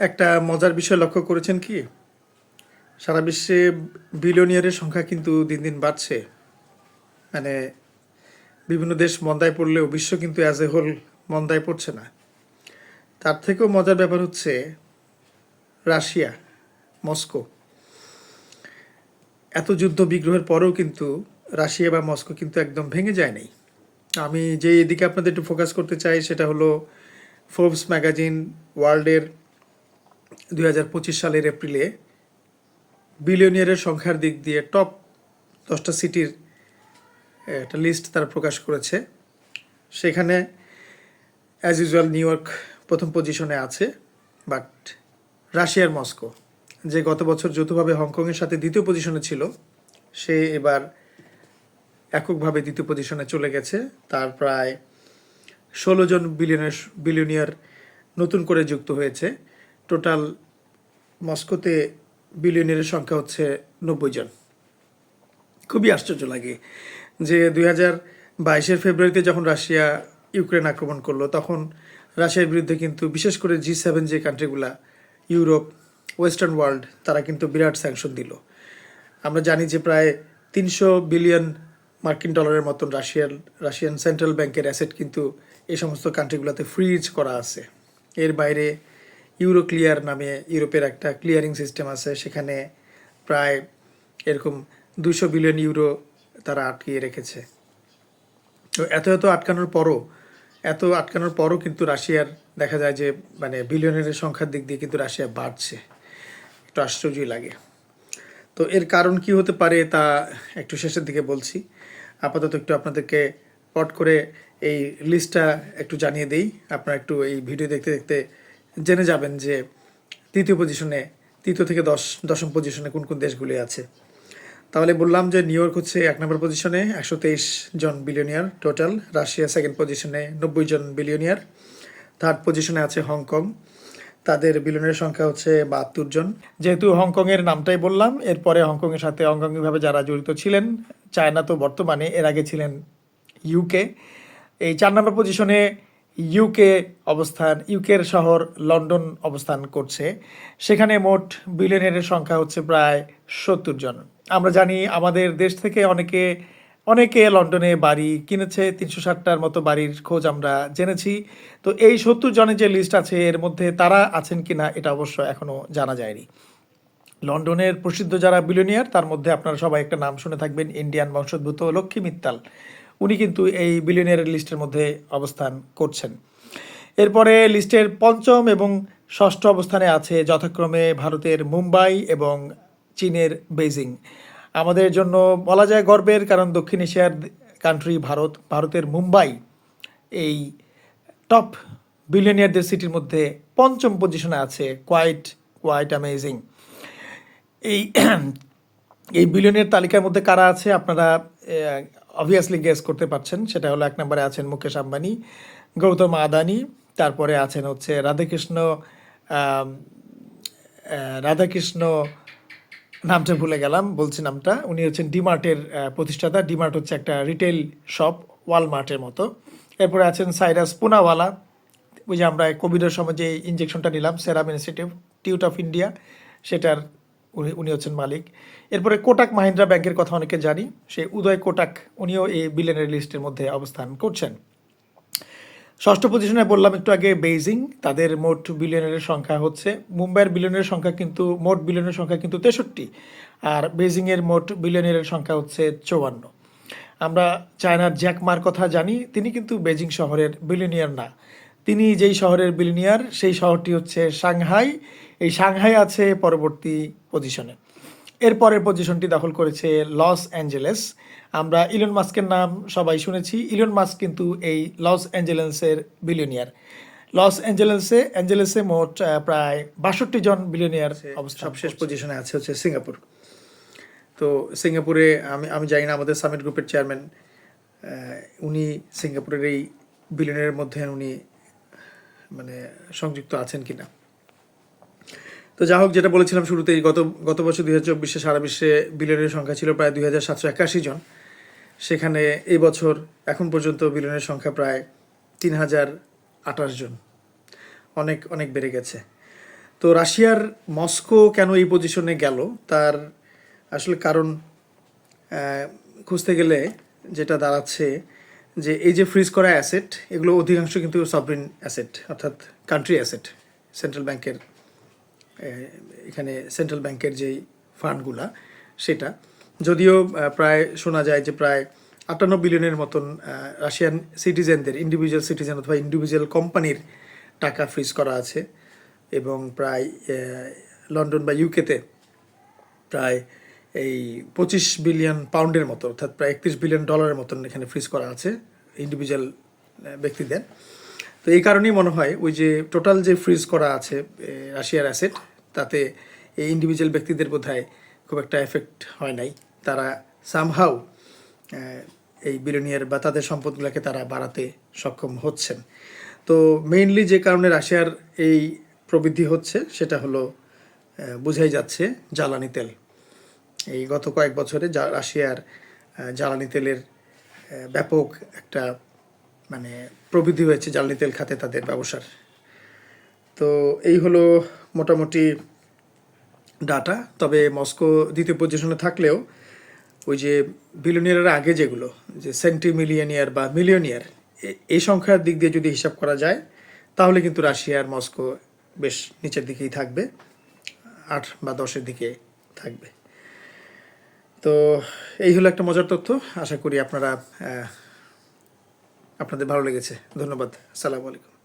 একটা মজার বিষয় লক্ষ্য করেছেন কি? সারা বিশ্বে বিলিয়নিয়ারের সংখ্যা কিন্তু দিন দিন বাড়ছে। মানে বিভিন্ন দেশ মন্দায় পড়লেও বিশ্ব কিন্তু অ্যাজ এ হোল মন্দায় পড়ছে না। তার থেকেও মজার ব্যাপার হচ্ছে রাশিয়া, মস্কো। এত যুদ্ধ বিগ্রহের পরেও কিন্তু রাশিয়া বা মস্কো কিন্তু একদম ভেঙে যায় নাই আমি যে এদিকে আপনাদের একটু ফোকাস করতে চাই সেটা হলো ফোর্বস ম্যাগাজিন ওয়ার্ল্ডের দুই হাজার পঁচিশ সালের এপ্রিলে বিলিয়নিয়ারের সংখ্যার দিক দিয়ে টপ দশটা সিটির একটা লিস্ট তারা প্রকাশ করেছে। সেখানে অ্যাজ ইউজুয়াল নিউ ইয়র্ক প্রথম পজিশনে আছে বাট রাশিয়ার মস্কো যে গত বছর যৌথভাবে হংকংয়ের সাথে দ্বিতীয় পজিশনে ছিল, সে এবার এককভাবে দ্বিতীয় পজিশনে চলে গেছে। তার প্রায় ষোলো জন বিলিয়নের বিলিয়নিয়ার নতুন করে যুক্ত হয়েছে। টোটাল মস্কোতে বিলিয়নিয়ারের সংখ্যা হচ্ছে নব্বই জন। খুবই আশ্চর্য লাগে যে দুই হাজার বাইশের ফেব্রুয়ারিতে যখন রাশিয়া ইউক্রেন আক্রমণ করল, তখন রাশিয়ার বিরুদ্ধে কিন্তু বিশেষ করে জি সেভেন যে কান্ট্রিগুলা, ইউরোপ, ওয়েস্টার্ন ওয়ার্ল্ড, তারা কিন্তু বিরাট স্যাংশন দিল। আমরা জানি যে প্রায় তিনশো বিলিয়ন মার্কিন ডলারের মতন রাশিয়ার, রাশিয়ান সেন্ট্রাল ব্যাংকের অ্যাসেট কিন্তু এই সমস্ত কান্ট্রিগুলোতে ফ্রিজ করা আছে। এর বাইরে ইউরো ক্লিয়ার নামে ইউরোপের একটা ক্লিয়ারিং সিস্টেম আছে, সেখানে প্রায় এরকম দুশো বিলিয়ন ইউরো তারা আটকিয়ে রেখেছে। তো এত এত আটকানোর পরও, এত আটকানোর পরও কিন্তু রাশিয়ার দেখা যায় যে মানে বিলিয়নের সংখ্যার দিক দিয়ে কিন্তু রাশিয়া বাড়ছে। একটু আশ্চর্যই লাগে। তো এর কারণ কি হতে পারে তা একটু শেষের দিকে বলছি। আপাতত একটু আপনাদেরকে পট করে এই লিস্টটা একটু জানিয়ে দেই। আপনারা একটু এই ভিডিও দেখতে দেখতে জেনে যাবেন যে তৃতীয় পজিশনে তৃতীয় থেকে দশ, দশম পজিশনে কোন কোন দেশগুলি আছে। তাহলে বললাম যে নিউ ইয়র্ক হচ্ছে এক নম্বর পজিশনে একশো তেইশ জন বিলিয়নিয়ার টোটাল রাশিয়া সেকেন্ড পজিশনে নব্বই জন বিলিয়নিয়ার থার্ড পজিশনে আছে হংকং তাদের বিলিয়নের সংখ্যা হচ্ছে বাহাত্তর জন। যেহেতু হংকংয়ের নামটাই বললাম, এরপরে হংকংয়ের সাথে অঙ্গাঙ্গিভাবে যারা জড়িত ছিলেন, চায়না তো বর্তমানে এর আগে ছিলেন ইউকে এই চার নম্বর পজিশনে ইউকে অবস্থান ইউকের শহর লন্ডন অবস্থান করছে। সেখানে মোট বিলিয়নের সংখ্যা হচ্ছে প্রায় সত্তর জন। আমরা জানি আমাদের দেশ থেকে অনেকে অনেকে লন্ডনে বাড়ি কিনেছে, তিনশো ষাটটার মতো বাড়ির খোঁজ আমরা জেনেছি। তো এই সত্তর জনের যে লিস্ট আছে, এর মধ্যে তারা আছেন কিনা এটা অবশ্য এখনও জানা যায়নি। লন্ডনের প্রসিদ্ধ যারা বিলিয়নিয়ার তার মধ্যে আপনারা সবাই একটা নাম শুনে থাকবেন ইন্ডিয়ান বংশোদ্ভূত লক্ষ্মী মিত্তাল। উনি কিন্তু এই বিলিয়নিয়ারের লিস্টের মধ্যে অবস্থান করছেন। এরপরে লিস্টের পঞ্চম এবং ষষ্ঠ অবস্থানে আছে যথাক্রমে ভারতের মুম্বাই এবং চীনের বেজিং আমাদের জন্য বলা যায় গর্বের, কারণ দক্ষিণ এশিয়ার কান্ট্রি ভারত, ভারতের মুম্বাই এই টপ বিলিয়নিয়ারদের সিটির মধ্যে পঞ্চম পজিশনে আছে কোয়াইট কোয়াইট অ্যামেজিং এই এই বিলিয়নের তালিকার মধ্যে কারা আছে আপনারা অবভিয়াসলি গেস করতে পারছেন, সেটা হলো এক নম্বরে আছেন মুকেশ আম্বানি, গৌতম আদানি, তারপরে আছেন হচ্ছে রাধাকৃষ্ণ রাধাকৃষ্ণ, নামটা ভুলে গেলাম, বলছি নামটা, উনি হচ্ছেন ডিমার্টের প্রতিষ্ঠাতা, ডিমার্ট হচ্ছে একটা রিটেল শপ ওয়ালমার্টের মতো। এরপরে আছেন সাইরাস পুনাওয়ালা, ওই যে আমরা কোভিডের সময় যে ইঞ্জেকশনটা নিলাম সেরাম ইনস্টিটিউট টিউট অফ ইন্ডিয়া সেটার উনি উনি হচ্ছেন মালিক। এরপরে কোটাক মাহিন্দ্রা ব্যাংকের কথা অনেকে জানি। সে উদয় কোটাক, উনিও এই বিলিয়নের লিস্টের মধ্যে অবস্থান করছেন। ষষ্ঠ পজিশনে বললাম একটু আগে বেইজিং তাদের মোট বিলিয়নের সংখ্যা হচ্ছে, মুম্বাইয়ের বিলিয়নের সংখ্যা কিন্তু, মোট বিলিয়নের সংখ্যা কিন্তু তেষট্টি, আর বেইজিংয়ের মোট বিলিয়নের সংখ্যা হচ্ছে চৌয়ান্ন। আমরা চায়নার জ্যাকমার কথা জানি, তিনি কিন্তু বেজিং শহরের বিলিয়নিয়ার না। তিনি যেই শহরের বিলিয়নিয়ার সেই শহরটি হচ্ছে সাংহাই। এই সাংহাই আছে পরবর্তী পজিশনে এরপরের পজিশনটি দখল করেছে লস অ্যাঞ্জেলেস আমরা ইলন মাস্কের নাম সবাই শুনেছি। ইলন মাস্ক কিন্তু এই লস অ্যাঞ্জেলেসের বিলিয়নিয়ার লস অ্যাঞ্জেলেসে অ্যাঞ্জেলেসে মোট প্রায় বাষট্টি জন বিলিয়নিয়ার সবশেষ পজিশনে আছে হচ্ছে সিঙ্গাপুর তো সিঙ্গাপুরে আমি আমি জানি না আমাদের সামিট গ্রুপের চেয়ারম্যান উনি সিঙ্গাপুরের এই বিলিয়নের মধ্যে উনি মানে সংযুক্ত আছেন কিনা। তো যা হোক, যেটা বলেছিলাম শুরুতেই গত গত বছর দুই হাজার চব্বিশে সারা বিশ্বে বিলিয়নের সংখ্যা ছিল প্রায় দুই হাজার সাতশো একাশি জন। সেখানে এই বছর এখন পর্যন্ত বিলিয়নের সংখ্যা প্রায় তিন হাজার আঠাশ জন। অনেক অনেক বেড়ে গেছে। তো রাশিয়ার মস্কো কেন এই পজিশনে গেল? তার আসলে কারণ খুঁজতে গেলে যেটা দাঁড়াচ্ছে যে এই যে ফ্রিজ করা অ্যাসেট এগুলো অধিকাংশ কিন্তু সভরিন অ্যাসেট অর্থাৎ কান্ট্রি অ্যাসেট সেন্ট্রাল ব্যাংকের এখানে সেন্ট্রাল ব্যাংকের যেই ফান্ডগুলা সেটা। যদিও প্রায় শোনা যায় যে প্রায় আটান্ন বিলিয়নের মতন রাশিয়ান সিটিজেনদের ইন্ডিভিজুয়াল সিটিজেন অথবা ইন্ডিভিজুয়াল কোম্পানির টাকা ফ্রিজ করা আছে। এবং প্রায় লন্ডন বা ইউকেতে প্রায় এই পঁচিশ বিলিয়ন পাউন্ডের মতো, অর্থাৎ প্রায় একত্রিশ বিলিয়ন ডলারের মতন এখানে ফ্রিজ করা আছে ইন্ডিভিজুয়াল ব্যক্তিদের। তো এই কারণেই মনে হয় ওই যে টোটাল যে ফ্রিজ করা আছে রাশিয়ার অ্যাসেট তাতে এই ইন্ডিভিজুয়াল ব্যক্তিদের বোধহয় খুব একটা এফেক্ট হয় নাই। তারা সামহাউ এই বিলিয়নিয়ার বা তাদের সম্পদগুলোকে তারা বাড়াতে সক্ষম হচ্ছেন। তো মেইনলি যে কারণে রাশিয়ার এই প্রবৃদ্ধি হচ্ছে, সেটা হলো বোঝাই যাচ্ছে জ্বালানি তেল। এই গত কয়েক বছরে যা রাশিয়ার জ্বালানি তেলের ব্যাপক একটা মানে প্রবৃদ্ধি হয়েছে জ্বালানি তেল খাতে তাদের ব্যবসার। তো এই হলো মোটামুটি ডাটা। তবে মস্কো দ্বিতীয় পজিশনে থাকলেও ওই যে বিলিয়নিয়ারের আগে যেগুলো, যে সেন্টি মিলিয়নিয়ার বা মিলিয়নিয়ার এই সংখ্যার দিক দিয়ে যদি হিসাব করা যায়, তাহলে কিন্তু রাশিয়া আর মস্কো বেশ নিচের দিকেই থাকবে, আট বা দশের দিকে থাকবে। তো এই হলো একটা মজার তথ্য। আশা করি আপনারা আপনাদের ভালো লেগেছে। ধন্যবাদ। সালাম আলাইকুম।